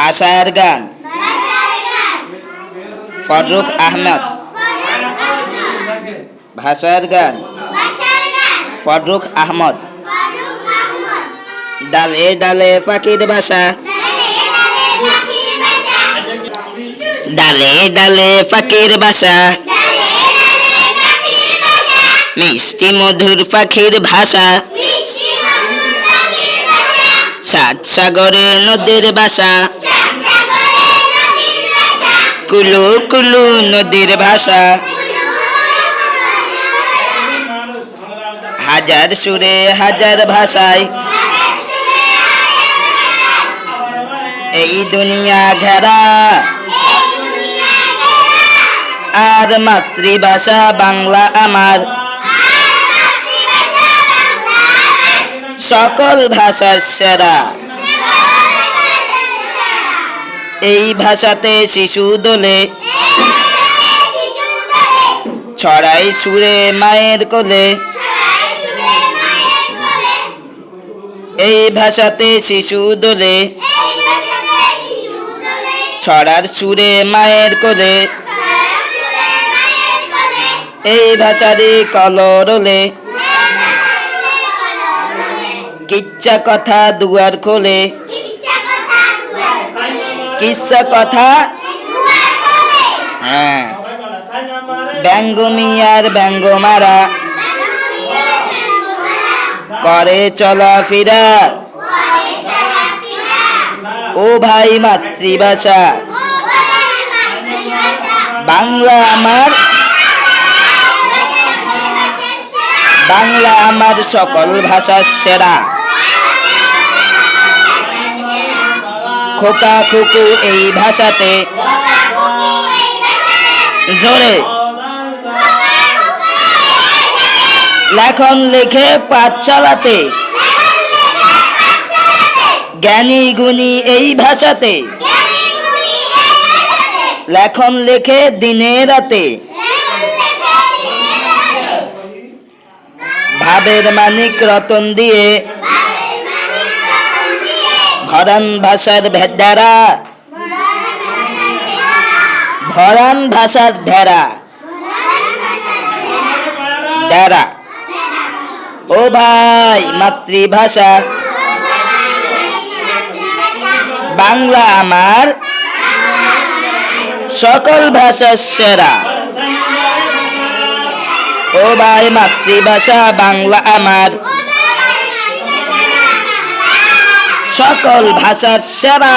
ভাষার গান। ফররুখ আহমদ। ভাষার গান। ফররুখ আহমদ। ডালে ডালে পাখির ভাষা ডালে ডালে পাখির বাসা। মিষ্টি মধুর পাখির ভাষা। সাত সাগরে নদীর ভাষা। কুলু কুলু নদীর ভাষা। হাজার সুরে হাজার ভাষায়। এই দুনিয়া ঘেরা। আর মাতৃভাষা বাংলা আমার। সকল ভাষার সেরা। এই ভাষাতে শিশু দোলে, ছড়াই সুরে মায়ের কোলে। এই ভাষাতে শিশু দোলে, ছড়ার সুরে মায়ের কোলে। এই ভাষারই কলরলে কিচ্ছা কথা দুয়ার খোলে। কিচ্ছা কথা হ্যাঁ। ব্যঙ্গ মিয়ার ব্যঙ্গ মারা। করে চলাফেরা। ও ভাই মাতৃভাষা। বাংলা আমার। বাংলা আমার সকল ভাষার সেরা। খোকা খুকু এই ভাষাতে। জোরে। লেখন লিখে পাঠ চালাতে। জ্ঞানী গুণী এই ভাষাতে। লেখন লিখে দিনে রাতে। ভাবের মানিক রতন দিয়ে ভরান ভাষার ভেদারা ভরান ভাষার ধেরা ডেরা ও ভাই, মাতৃভাষা। বাংলা আমার। সকল ভাষার সেরা। ও ভাই, মাতৃভাষা বাংলা আমার। সকল ভাষার সেরা